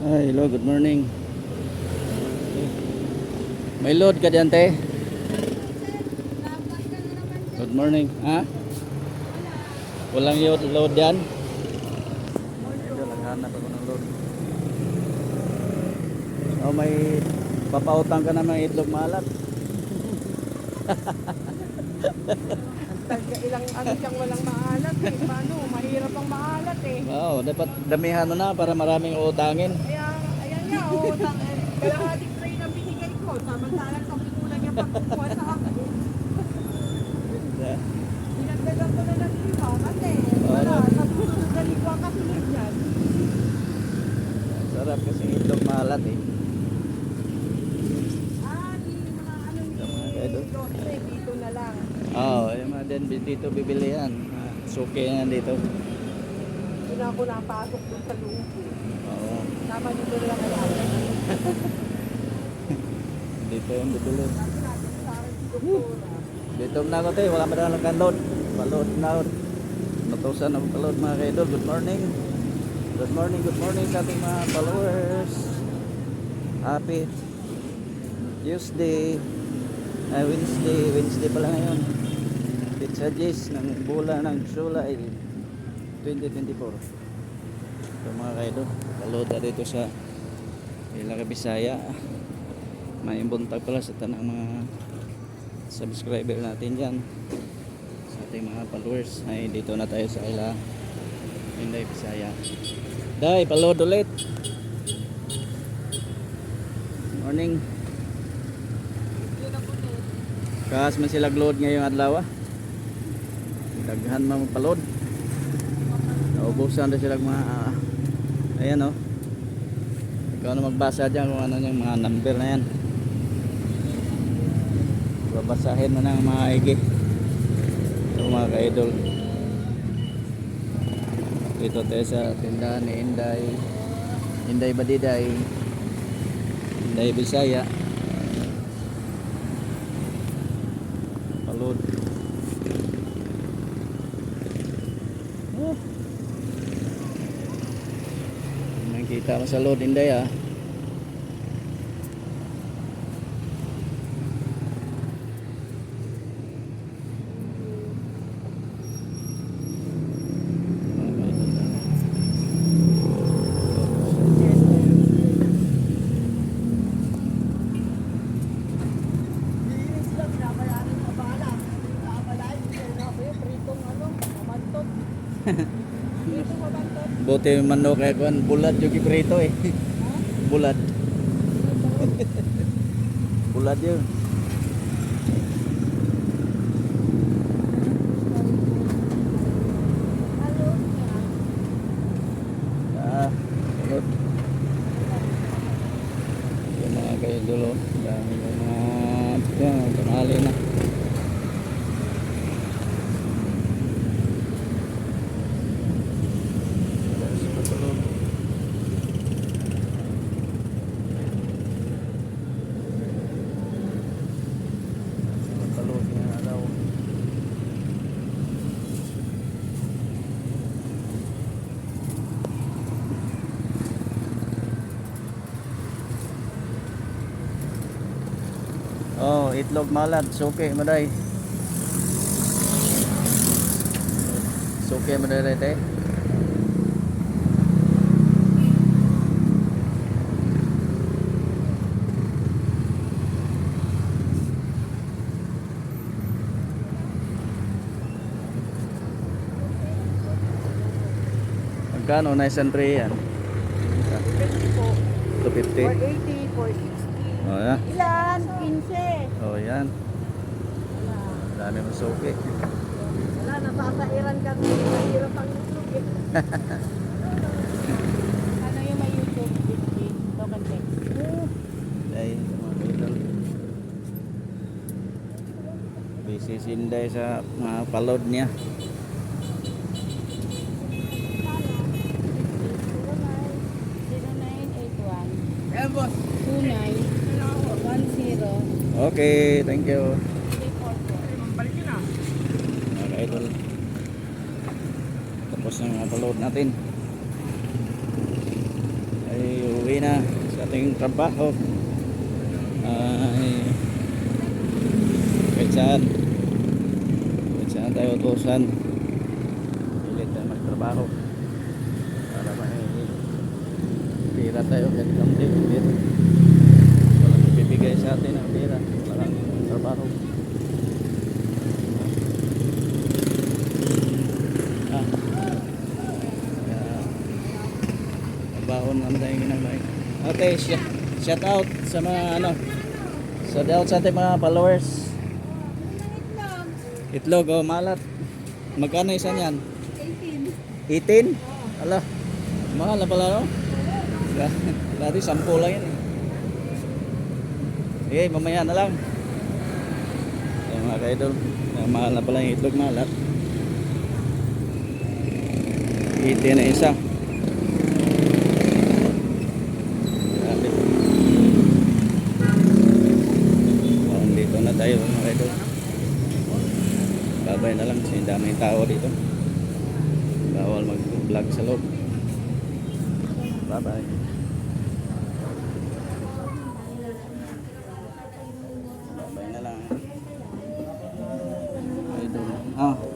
Ay, hello, good morning. May load ka dyan, te? Good morning. Ha? Walang load? Ito, naghanap ako ng load. Oh, may papautang ka na ng itlog malat. Tagka ilang ano siyang walang maalat eh. Paano? Mahirap ang maalat eh. Wow, dapat damihan mo na para maraming utangin. Kaya, ayan nga, oh, kalahating tray na binigay ko. Samantalang sa kulang niya pagkukuha sa akin. Dinagdagan ko na ng lima kasi wala. Sa susunod na lingwa kasunod yan. Sarap kasi itlog malat eh. Ah, di mga ano Sa mga ni kaido. Jose, dito na lang. Oo, din dito bibili yan. Ah, Suki yan dito. Doon ako napasok doon sa loob. eh. Oo, Tama dito na lang kaya. dito yung bibili. Natin. Dito na ako tayo, wala madalang kanlod. Palod na ako. Natusan ako palod mga kaidol. Good morning. Good morning, good morning sa ating mga followers. Happy Tuesday. Ay, Wednesday. Wednesday pala ngayon. Jis ng bulan ng July 2024. Ito mga kaidol. Palod na dito sa Ilaga Bisaya. May buntag pala sa tanang mga subscriber natin dyan sa ating mga followers ay dito na tayo sa ila Inday Bisaya Day, palod ulit morning kas man sila load ngayong adlaw ah. Daghan man palod. Naubusan na sila mga ah, ayan oh. Ikaw na magbasa dyan kung ano yung mga number na yan. Babasahin mo ng mga igi ito mga ka-idol. Dito tayo sa tindahan ni Inday Inday Badiday. Inday Bisaya. Palod oh. Nakikita mo sa load Inday ah Mga ka-idol. Linis sila, pinapayanin sa bala. Nakapalain, hindi na ako yung pritong ano, mamantot. Pritong mamantot. Buti yung manok kaya kuan bulat yung kiprito eh. bulat. bulat yun. Ah. Yung mga kayo dulo. Dami yung mga yan, tanghali na. Oh, itlog malad, suke maday. Suke maday rete. Magkano na isang tray yan? 20 po. 250. 480, 460. Oh, yan. Ilan? 15. Oh, yan. Wala. Dami mo suki. Wala, nasasairan kami. Mahirap ang eh. ano yung may YouTube? 50. Token text. Day, mga kaidol. Busy si Inday sa mga palod niya. Eh, boss. 2910 Okay, thank you. 344. Balik yun. Mga kaidol. Tapos na yung palod natin. Ay, uwi na sa ating trabaho. Ay kahit saan. Kahit saan tayo utusan. Pilit tayo magtrabaho. Para may pira tayo kahit kamti. Pira. Ibibigay sa atin ng pira. Walang trabaho. Ah. Kaya, Baon lang tayo ginamay. Okay, shout, shout out sa mga ano. Shout out sa ating mga followers. Itlog oh, malat. Magkano isa niyan? 18. 18? Ala. Mahal na pala no? Dati 10 lang yan eh. Sige, mamaya na lang. Ayan mga kaidol. Ayan, Mahal na pala yung itlog malat. 18 na isa. Dito na tayo mga kaidol. Babay na lang kasi daming tao dito. Bawal mag-vlog sa loob. Bye-bye. Babay na lang. Idol.